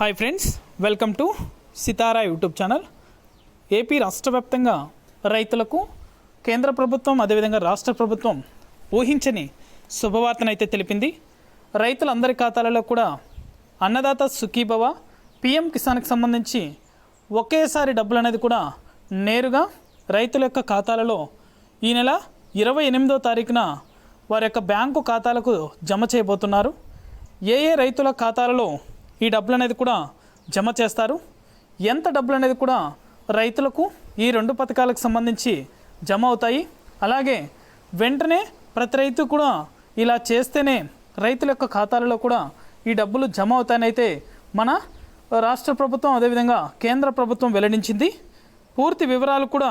Hi friends welcome to Sitara YouTube channel AP రాష్ట్ర వ్యాప్తంగా రైతులకు కేంద్ర ప్రభుత్వం అదేవిధంగా రాష్ట్ర ప్రభుత్వం ఊహించని శుభవార్తనైతే తెలిపింది. రైతులందరి ఖాతాలలో కూడా అన్నదాత సుఖీభవ పిఎం కిసాన్కి సంబంధించి ఒకేసారి డబ్బులు అనేది కూడా నేరుగా రైతుల యొక్క ఖాతాలలో ఈ నెల ఇరవై ఎనిమిదో తారీఖున వారి యొక్క బ్యాంకు ఖాతాలకు జమ చేయబోతున్నారు. ఏ ఏ రైతుల ఖాతాలలో ఈ డబ్బులు అనేది కూడా జమ చేస్తారు. ఎంత డబ్బులు అనేది కూడా రైతులకు ఈ రెండు పథకాలకు సంబంధించి జమ అవుతాయి. అలాగే వెంటనే ప్రతి రైతు కూడా ఇలా చేస్తేనే రైతుల యొక్క ఖాతాలలో కూడా ఈ డబ్బులు జమ అవుతాయనైతే మన రాష్ట్ర ప్రభుత్వం అదేవిధంగా కేంద్ర ప్రభుత్వం వెల్లడించింది. పూర్తి వివరాలు కూడా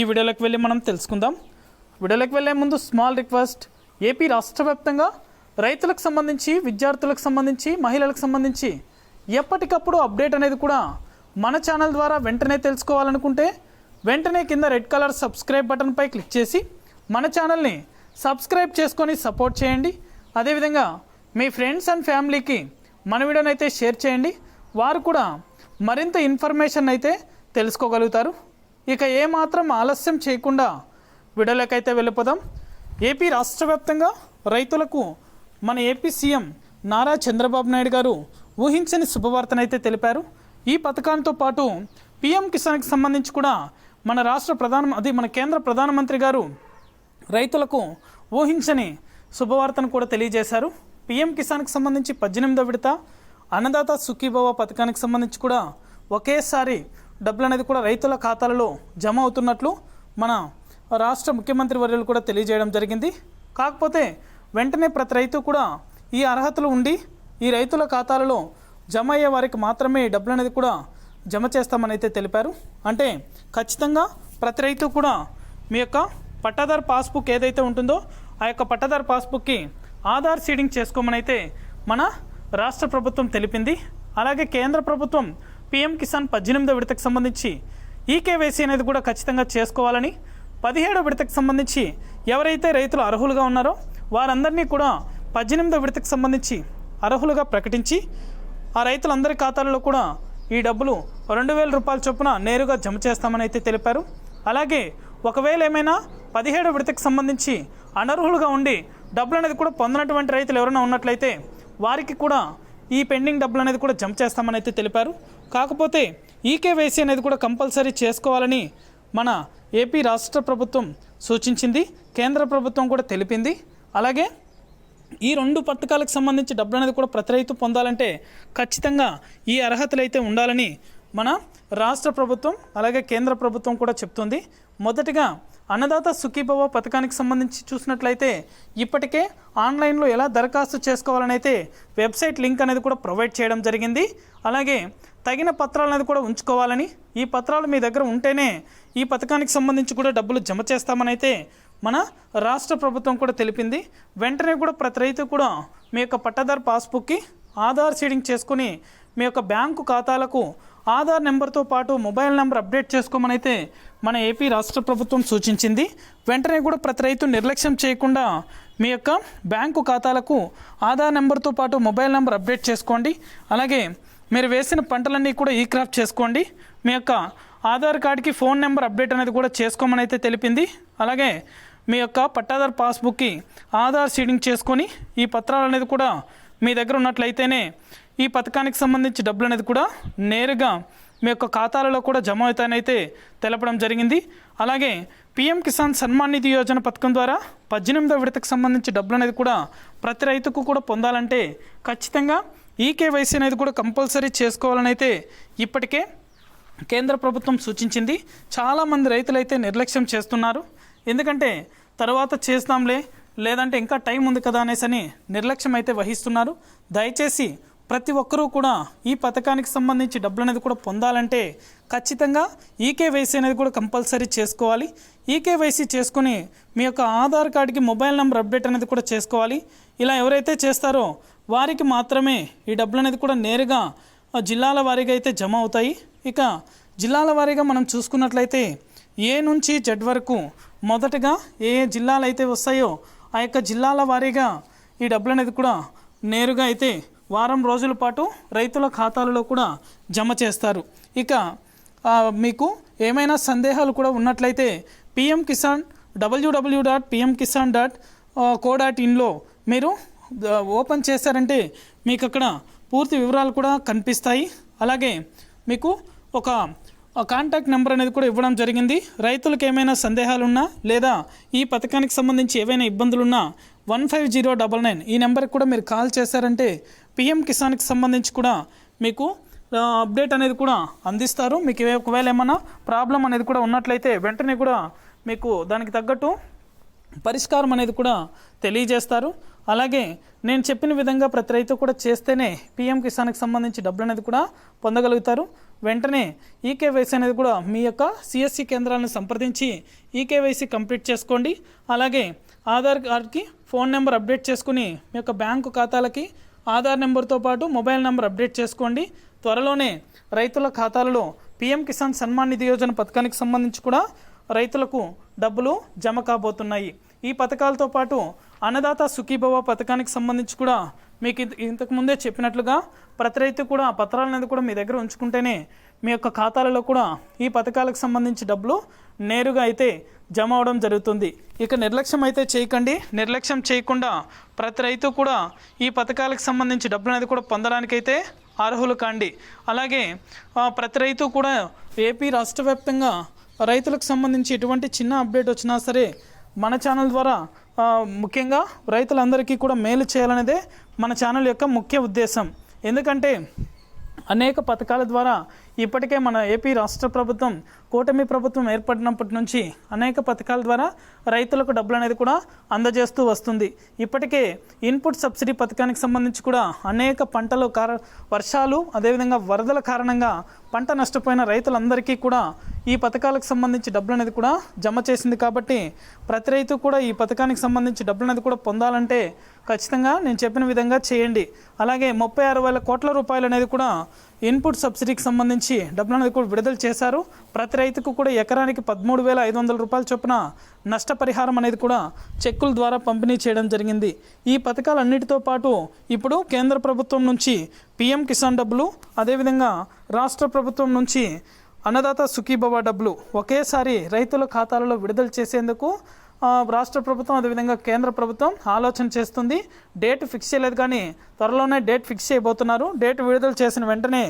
ఈ వీడియోలోకి వెళ్ళి మనం తెలుసుకుందాం. వీడియోలోకి వెళ్ళే ముందు స్మాల్ రిక్వెస్ట్ ఏపీ రాష్ట్ర వ్యాప్తంగా రైతులకు సంబంధించి విద్యార్థులకు సంబంధించి మహిళలకు సంబంధించి ఎప్పటికప్పుడు అప్డేట్ అనేది కూడా మన ఛానల్ ద్వారా వెంటనే తెలుసుకోవాలనుకుంటే వెంటనే కింద రెడ్ కలర్ సబ్స్క్రైబ్ బటన్పై క్లిక్ చేసి మన ఛానల్ని సబ్స్క్రైబ్ చేసుకొని సపోర్ట్ చేయండి. అదేవిధంగా మీ ఫ్రెండ్స్ అండ్ ఫ్యామిలీకి మన వీడియోని అయితే షేర్ చేయండి. వారు కూడా మరింత ఇన్ఫర్మేషన్ అయితే తెలుసుకోగలుగుతారు. ఇక ఏమాత్రం ఆలస్యం చేయకుండా వీడియోలోకైతే వెళ్ళిపోదాం. ఏపీ రాష్ట్ర వ్యాప్తంగా రైతులకు మన ఏపీ సీఎం నారా చంద్రబాబు నాయుడు గారు ఊహించని శుభవార్తనైతే తెలిపారు. ఈ పథకాలతో పాటు పీఎం కిసాన్కి సంబంధించి కూడా మన రాష్ట్ర ప్రధాన అది మన కేంద్ర ప్రధానమంత్రి గారు రైతులకు ఊహించని శుభవార్తను కూడా తెలియజేశారు. పీఎం కిసాన్కి సంబంధించి పద్దెనిమిదో విడత అన్నదాత సుఖీభవ పథకానికి సంబంధించి కూడా ఒకేసారి డబ్బులు అనేది కూడా రైతుల ఖాతాలలో జమ అవుతున్నట్లు మన రాష్ట్ర ముఖ్యమంత్రి వర్యులు కూడా తెలియజేయడం జరిగింది. కాకపోతే వెంటనే ప్రతి రైతు కూడా ఈ అర్హతలు ఉండి ఈ రైతుల ఖాతాలలో జమ అయ్యే వారికి మాత్రమే ఈ డబ్బులు అనేది కూడా జమ చేస్తామని అయితే తెలిపారు. అంటే ఖచ్చితంగా ప్రతి రైతు కూడా మీ యొక్క పట్టాదారు పాస్బుక్ ఏదైతే ఉంటుందో ఆ యొక్క పట్టాదారు పాస్బుక్కి ఆధార్ సీడింగ్ చేసుకోమని అయితే మన రాష్ట్ర ప్రభుత్వం తెలిపింది. అలాగే కేంద్ర ప్రభుత్వం పీఎం కిసాన్ పద్దెనిమిదో విడతకు సంబంధించి ఈకేవైసీ అనేది కూడా ఖచ్చితంగా చేసుకోవాలని పదిహేడో విడతకు సంబంధించి ఎవరైతే రైతులు అర్హులుగా ఉన్నారో వారందరినీ కూడా పద్దెనిమిదో విడతకు సంబంధించి అర్హులుగా ప్రకటించి ఆ రైతులందరి ఖాతాలలో కూడా ఈ డబ్బులు రెండు వేల రూపాయల చొప్పున నేరుగా జమ చేస్తామని అయితే తెలిపారు. అలాగే ఒకవేళ ఏమైనా పదిహేడు విడతకు సంబంధించి అనర్హులుగా ఉండి డబ్బులు అనేది కూడా పొందినటువంటి రైతులు ఎవరైనా ఉన్నట్లయితే వారికి కూడా ఈ పెండింగ్ డబ్బులు అనేది కూడా జమ చేస్తామని అయితే తెలిపారు. కాకపోతే ఈకేవైసీ అనేది కూడా కంపల్సరీ చేసుకోవాలని మన ఏపీ రాష్ట్ర ప్రభుత్వం సూచించింది. కేంద్ర ప్రభుత్వం కూడా తెలిపింది. అలాగే ఈ రెండు పథకాలకు సంబంధించి డబ్బులు అనేది కూడా ప్రతి రైతు పొందాలంటే ఖచ్చితంగా ఈ అర్హతలు అయితే ఉండాలని మన రాష్ట్ర ప్రభుత్వం అలాగే కేంద్ర ప్రభుత్వం కూడా చెప్తుంది. మొదటిగా అన్నదాత సుఖీభవ పథకానికి సంబంధించి చూసినట్లయితే ఇప్పటికే ఆన్లైన్లో ఎలా దరఖాస్తు చేసుకోవాలని అయితే వెబ్సైట్ లింక్ అనేది కూడా ప్రొవైడ్ చేయడం జరిగింది. అలాగే తగిన పత్రాలు అనేది కూడా ఉంచుకోవాలని ఈ పత్రాలు మీ దగ్గర ఉంటేనే ఈ పథకానికి సంబంధించి కూడా డబ్బులు జమ చేస్తామని అయితే మన రాష్ట్ర ప్రభుత్వం కూడా తెలిపింది. వెంటనే కూడా ప్రతి రైతు కూడా మీ యొక్క పట్టాదారు పాస్బుక్కి ఆధార్ సీడింగ్ చేసుకుని మీ యొక్క బ్యాంకు ఖాతాలకు ఆధార్ నెంబర్తో పాటు మొబైల్ నెంబర్ అప్డేట్ చేసుకోమని అయితే మన ఏపీ రాష్ట్ర ప్రభుత్వం సూచించింది. వెంటనే కూడా ప్రతి రైతు నిర్లక్ష్యం చేయకుండా మీ యొక్క బ్యాంకు ఖాతాలకు ఆధార్ నెంబర్తో పాటు మొబైల్ నెంబర్ అప్డేట్ చేసుకోండి. అలాగే మీరు వేసిన పంటలన్నీ కూడా ఈ క్రాఫ్ట్ చేసుకోండి. మీ యొక్క ఆధార్ కార్డ్కి ఫోన్ నెంబర్ అప్డేట్ అనేది కూడా చేసుకోమని అయితే తెలిపింది. అలాగే మీ యొక్క పట్టాదార్ పాస్బుక్కి ఆధార్ సీడింగ్ చేసుకొని ఈ పత్రాలు అనేది కూడా మీ దగ్గర ఉన్నట్లయితేనే ఈ పథకానికి సంబంధించి డబ్బులు అనేది కూడా నేరుగా మీ యొక్క ఖాతాలలో కూడా జమ అవుతాయనైతే తెలపడం జరిగింది. అలాగే పీఎం కిసాన్ సన్మాన్ నిధి యోజన పథకం ద్వారా పద్దెనిమిదో విడతకు సంబంధించి డబ్బులు అనేది కూడా ప్రతి రైతుకు కూడా పొందాలంటే ఖచ్చితంగా ఈ కేవైసీ అనేది కూడా కంపల్సరీ చేసుకోవాలని అయితే ఇప్పటికే కేంద్ర ప్రభుత్వం సూచించింది. చాలామంది రైతులు అయితే నిర్లక్ష్యం చేస్తున్నారు. ఎందుకంటే తర్వాత చేస్తాంలే లేదంటే ఇంకా టైం ఉంది కదా అనేసి నిర్లక్ష్యం అయితే వహిస్తున్నారు. దయచేసి ప్రతి ఒక్కరూ కూడా ఈ పథకానికి సంబంధించి డబ్బులు అనేది కూడా పొందాలంటే ఖచ్చితంగా ఈకేవైసీ అనేది కూడా కంపల్సరీ చేసుకోవాలి. ఈకేవైసీ చేసుకుని మీ యొక్క ఆధార్ కార్డుకి మొబైల్ నెంబర్ అప్డేట్ అనేది కూడా చేసుకోవాలి. ఇలా ఎవరైతే చేస్తారో వారికి మాత్రమే ఈ డబ్బులు అనేది కూడా నేరుగా జిల్లాల వారీగా అయితే జమ అవుతాయి. ఇక జిల్లాల వారీగా మనం చూసుకున్నట్లయితే ఏ నుంచి జెడ్ వరకు మొదటగా ఏ ఏ జిల్లాలు అయితే వస్తాయో ఆ యొక్క జిల్లాల వారీగా ఈ డబ్బులు అనేది కూడా నేరుగా అయితే వారం రోజుల పాటు రైతుల ఖాతాలలో కూడా జమ చేస్తారు. ఇక మీకు ఏమైనా సందేహాలు కూడా ఉన్నట్లయితే PM Kisan WWW dot PM Kisan dot co dot ఇన్లో మీరు ఓపెన్ చేశారంటే మీకు అక్కడ పూర్తి వివరాలు కూడా కనిపిస్తాయి. అలాగే మీకు ఒక కాంటాక్ట్ నెంబర్ అనేది కూడా ఇవ్వడం జరిగింది. రైతులకు ఏమైనా సందేహాలున్నా లేదా ఈ పథకానికి సంబంధించి ఏవైనా ఇబ్బందులున్నా one five zero double nine ఈ నెంబర్కి కూడా మీరు కాల్ చేశారంటే పిఎం కిసాన్కి సంబంధించి కూడా మీకు అప్డేట్ అనేది కూడా అందిస్తారు. మీకు ఒకవేళ ఏమైనా ప్రాబ్లం అనేది కూడా ఉన్నట్లయితే వెంటనే కూడా మీకు దానికి తగ్గట్టు పరిష్కారం అనేది కూడా తెలియజేస్తారు. అలాగే నేను చెప్పిన విధంగా ప్రతి రైతు కూడా చేస్తేనే పిఎం కిసాన్కి సంబంధించి డబ్బులు అనేది కూడా పొందగలుగుతారు. వెంటనే ఈకేవైసీ అనేది కూడా మీ యొక్క సిఎస్సి కేంద్రాలను సంప్రదించి ఈకేవైసీ కంప్లీట్ చేసుకోండి. అలాగే ఆధార్ కార్డ్కి ఫోన్ నెంబర్ అప్డేట్ చేసుకుని మీ యొక్క బ్యాంకు ఖాతాలకి ఆధార్ నెంబర్తో పాటు మొబైల్ నెంబర్ అప్డేట్ చేసుకోండి. త్వరలోనే రైతుల ఖాతాలలో పిఎం కిసాన్ సన్మాన్ నిధి యోజన పథకానికి సంబంధించి కూడా రైతులకు డబ్బులు జమ కాబోతున్నాయి. ఈ పథకాలతో పాటు అన్నదాత సుఖీభవ పథకానికి సంబంధించి కూడా మీకు ఇంత- ఇంతకు ముందే చెప్పినట్లుగా ప్రతి రైతు కూడా ఆ పత్రాలు అనేది కూడా మీ దగ్గర ఉంచుకుంటేనే మీ యొక్క ఖాతాలలో కూడా ఈ పథకాలకు సంబంధించి డబ్బులు నేరుగా అయితే జమ అవడం జరుగుతుంది. ఇక నిర్లక్ష్యం అయితే చేయకండి. నిర్లక్ష్యం చేయకుండా ప్రతి రైతు కూడా ఈ పథకాలకు సంబంధించి డబ్బులు అనేది కూడా పొందడానికైతే అర్హులు కాండి. అలాగే ప్రతి రైతు కూడా ఏపీ రాష్ట్ర వ్యాప్తంగా రైతులకు సంబంధించి ఎటువంటి చిన్న అప్డేట్ వచ్చినా సరే మన ఛానల్ ద్వారా ముఖ్యంగా రైతులందరికీ కూడా మేలు చేయాలనేదే మన ఛానల్ యొక్క ముఖ్య ఉద్దేశం. ఎందుకంటే అనేక పథకాల ద్వారా ఇప్పటికే మన ఏపీ రాష్ట్ర ప్రభుత్వం కూటమి ప్రభుత్వం ఏర్పడినప్పటి నుంచి అనేక పథకాల ద్వారా రైతులకు డబ్బులు అనేది కూడా అందజేస్తూ వస్తుంది. ఇప్పటికే ఇన్పుట్ సబ్సిడీ పథకానికి సంబంధించి కూడా అనేక పంటలు కార వర్షాలు అదేవిధంగా వరదల కారణంగా పంట నష్టపోయిన రైతులందరికీ కూడా ఈ పథకాలకు సంబంధించి డబ్బులు అనేది కూడా జమ చేసింది కాబట్టి ప్రతి రైతు కూడా ఈ పథకానికి సంబంధించి డబ్బులు అనేది కూడా పొందాలంటే ఖచ్చితంగా నేను చెప్పిన విధంగా చేయండి. అలాగే ముప్పై ఆరు వేల కోట్ల రూపాయలు అనేది కూడా ఇన్పుట్ సబ్సిడీకి సంబంధించి డబ్బులు అనేది కూడా విడుదల చేశారు. ప్రతి రైతుకు కూడా ఎకరానికి పదమూడు వేల ఐదు వందల రూపాయల చొప్పున నష్టపరిహారం అనేది కూడా చెక్కుల ద్వారా పంపిణీ చేయడం జరిగింది. ఈ పథకాలన్నిటితో పాటు ఇప్పుడు కేంద్ర ప్రభుత్వం నుంచి పిఎం కిసాన్ డబ్బులు అదేవిధంగా రాష్ట్ర ప్రభుత్వం నుంచి అన్నదాత సుఖీభవ డబ్బులు ఒకేసారి రైతుల ఖాతాలలో విడుదల చేసేందుకు రాష్ట్ర ప్రభుత్వం అదేవిధంగా కేంద్ర ప్రభుత్వం ఆలోచన చేస్తుంది. డేట్ ఫిక్స్ చేయలేదు కానీ త్వరలోనే డేట్ ఫిక్స్ చేయబోతున్నారు. డేట్ విడుదల చేసిన వెంటనే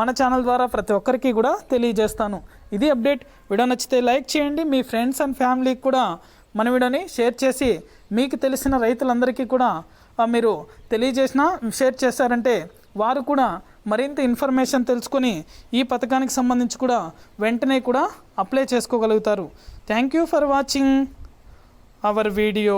మన ఛానల్ ద్వారా ప్రతి ఒక్కరికి కూడా తెలియజేస్తాను. ఇది అప్డేట్ వీడియో నచ్చితే లైక్ చేయండి. మీ ఫ్రెండ్స్ అండ్ ఫ్యామిలీకి కూడా మన వీడియోని షేర్ చేసి మీకు తెలిసిన రైతులందరికీ కూడా మీరు తెలియజేసిన షేర్ చేశారంటే వారు కూడా మరింత ఇన్ఫర్మేషన్ తెలుసుకొని ఈ పథకానికి సంబంధించి కూడా వెంటనే కూడా అప్లై చేసుకోగలుగుతారు. Thank you for watching our video